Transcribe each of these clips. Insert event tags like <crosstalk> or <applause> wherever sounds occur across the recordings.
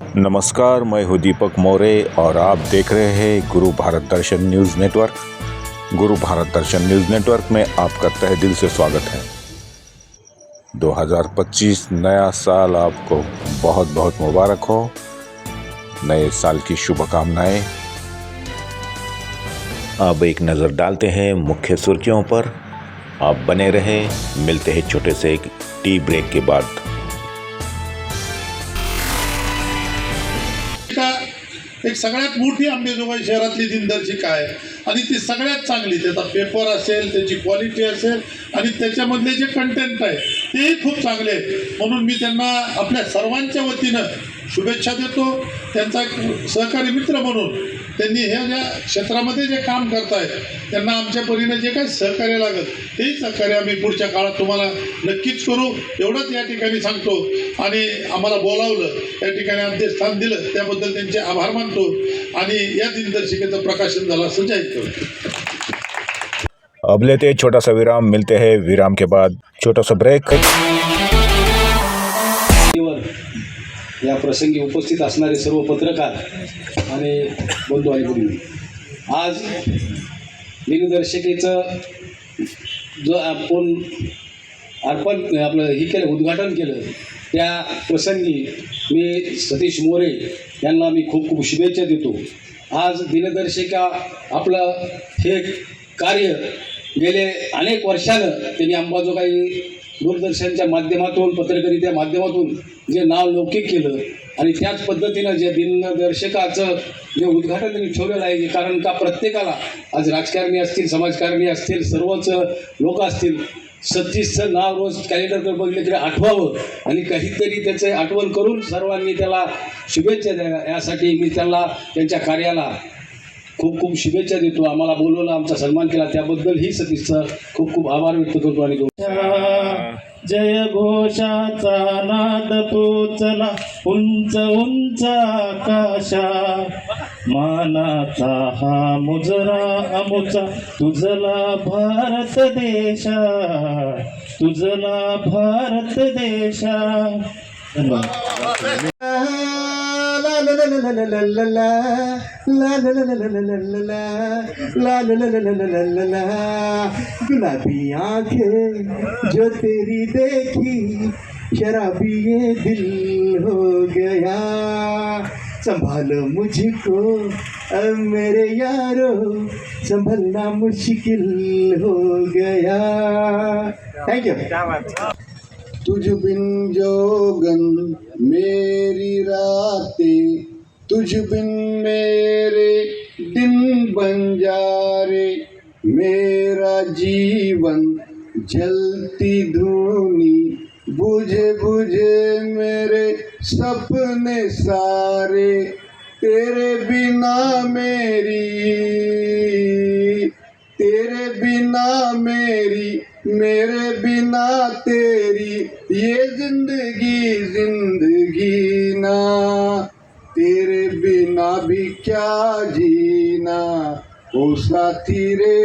नमस्कार, मैं हूँ दीपक मौर्य और आप देख रहे हैं गुरु भारत दर्शन न्यूज़ नेटवर्क। गुरु भारत दर्शन न्यूज़ नेटवर्क में आपका तहे दिल से स्वागत है। 2025 नया साल आपको बहुत बहुत मुबारक हो। नए साल की शुभकामनाएँ। अब एक नज़र डालते हैं मुख्य सुर्खियों पर। आप बने रहें, मिलते हैं छोटे से एक टी ब्रेक के बाद। एक सगळ्यात मोठी अंबेजोगाई शहरातली दिनदर्शिका आहे आणि ती सगळ्यात चांगली त्याचा पेपर असेल त्याची क्वालिटी असेल आणि त्याच्यामधले जे कंटेंट आहे तेही खूप चांगले म्हणून मी त्यांना आपल्या सर्वांच्या वतीनं शुभेच्छा देतो. त्यांचा सहकारी मित्र म्हणून त्यांनी हे ज्या क्षेत्रामध्ये जे काम करतायत त्यांना आमच्या परीने जे काही सहकार्य लागत तेही सहकार्य आम्ही पुढच्या काळात तुम्हाला नक्कीच करू. एवढंच या ठिकाणी सांगतो. आणि आम्हाला बोलावलं या ठिकाणी अध्यक्षस्थान दिलं त्याबद्दल त्यांचे आभार मानतो. आणि या दिनदर्शिकेचं प्रकाशन झालं असं जाहीर करतो. अब लेते छोटा सा विराम मिलते हैं विराम के बाद। छोटा सा ब्रेक या प्रसंगी उपस्थित असणारे सर्व पत्रकार आणि बंधू आणि भगिनी आज दिनदर्शिकेचं जो आपण अर्पण आपलं हे केलं उद्घाटन केलं त्या प्रसंगी मी सतीश मोरे यांना मी खूप खूप शुभेच्छा देतो. आज दिनदर्शिका आपलं हे कार्य गेले अनेक वर्षानं त्यांनी अंबाजोगाई दूरदर्शनच्या माध्यमातून पत्रकारित्या माध्यमातून जे नाव लौकिक केलं आणि त्याच पद्धतीनं जे दिनदर्शकाचं जे उद्घाटन त्यांनी ठेवलेलं आहे कारण का प्रत्येकाला आज राजकारणी असतील समाजकारणी असतील सर्वच लोक असतील सत्तीसचं नाव रोज कॅलेंडरकडे बघितलं तरी आठवावं. आणि काहीतरी त्याचं आठवण करून सर्वांनी त्याला शुभेच्छा द्याव्या. यासाठी मी त्याला त्यांच्या कार्याला खूप खूप शुभेच्छा देतो. आम्हाला बोलवलं आमचा सन्मान केला. त्याबद्दलही सतीशचा खूप खूप आभार व्यक्त करतो आणि जय घोषाचा नाद पोचला. उंच उंच आकाशा. मानाचा हा मुजरा अमुचा तुझला भारत देशा. तुझला भारत देशा. धन्यवाद. गुलाबी आँखें जो तेरी देखी शराबी ये दिल हो गया। संभालो मुझको अब मेरे यारो संभलना मुश्किल हो गया। थैंक यू तुझ बिन जोगन मेरी रातें तुझ बिन मेरे दिन बन जा रे। मेरा जीवन जलती धूनी, बुझे बुझे मेरे सपने सारे। तेरे बिना मेरी, तेरे बिना मेरी, मेरे बिना तेरी। ये ज़िंदगी ज़िंदगी भी क्या जीना? ओ साथी रे,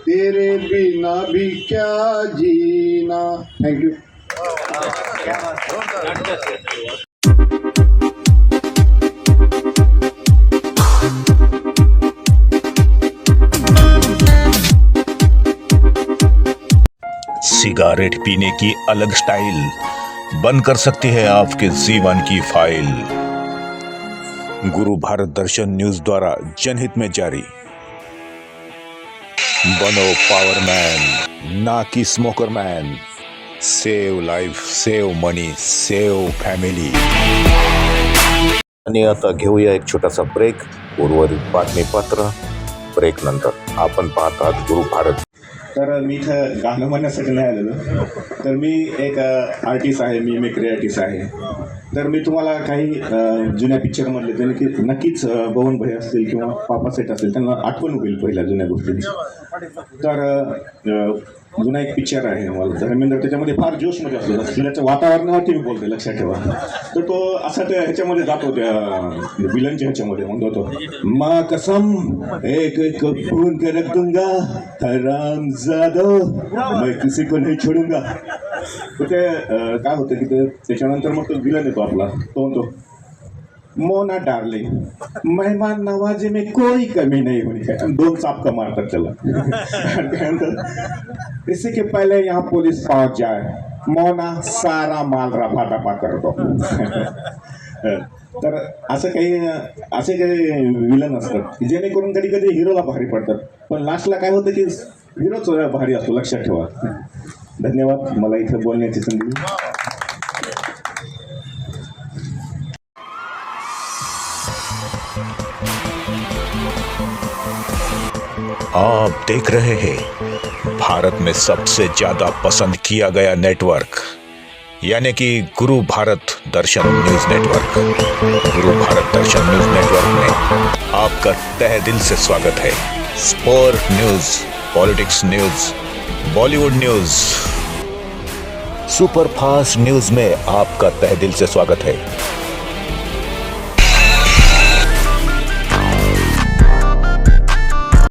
तेरे बिना भी क्या जीना? थैंक यू सिगारेट पीने की अलग स्टाइल बंद कर सकती है आपके जीवन की फ़ाइल। गुरु भारत दर्शन न्यूज़ द्वारा जनहित में जारी। बनो पावर मैन ना की smoker man save life save money save family. आणि आता घेऊया एक छोटासा ब्रेक उर्वरित बातमीपत्र ब्रेक नंतर आपण पाहतात गुरु भारत। तर मी इथं गाणं म्हणण्यासाठी नाही आलेलो. तर मी एक आर्टिस्ट आहे मी मेकरी आर्टिस्ट आहे. तर मी तुम्हाला काही जुन्या पिक्चर मधले की नक्कीच अ, बवन भाई असतील किंवा पापा सेट असतील त्यांना आठवण होईल पहिल्या जुन्या गोष्टींची. तर जुना एक पिक्चर आहे मला धर्मेंद्र त्याच्यामध्ये फार जोशमध्ये असतो. त्याच्या वातावरणावरती मी बोलते लक्षात ठेवा. तर तो असा त्या ह्याच्यामध्ये जातो त्या विलनच्या ह्याच्यामध्ये म्हणतो तो मा कसम एक एक फोन कर रख दूंगा हराम जादो मैं किसी को नहीं छोड़ूंगा. तर ते काय होतं की ते त्याच्यानंतर मग तो विलन येतो आपला तो म्हणतो मोना डार्लिंग मेहमान नवाजी में कोई कमी नहीं होनी चाहिए दोन चापका मारतात त्याला चला। <laughs> इसी के पहले यहाँ पुलिस पहुंच जाए। मोना सारा माल रफा दफा दो। <laughs> तर असं काही असे काही विलन असतात की जेणेकरून कधी कधी हिरोला भारी पडतात. पण लास्टला काय होतं की हिरोच भारी असतो लक्षात ठेवा. धन्यवाद. मला इथं बोलण्याची संधी आप देख रहे हैं, भारत में सबसे ज़्यादा पसंद किया गया नेटवर्क यानी कि गुरु भारत दर्शन न्यूज़ नेटवर्क गुरु भारत दर्शन न्यूज़ नेटवर्क में आपका तहे दिल से स्वागत है। Sport news, politics news, Bollywood news. Super fast news में आपका तहे दिल से स्वागत है।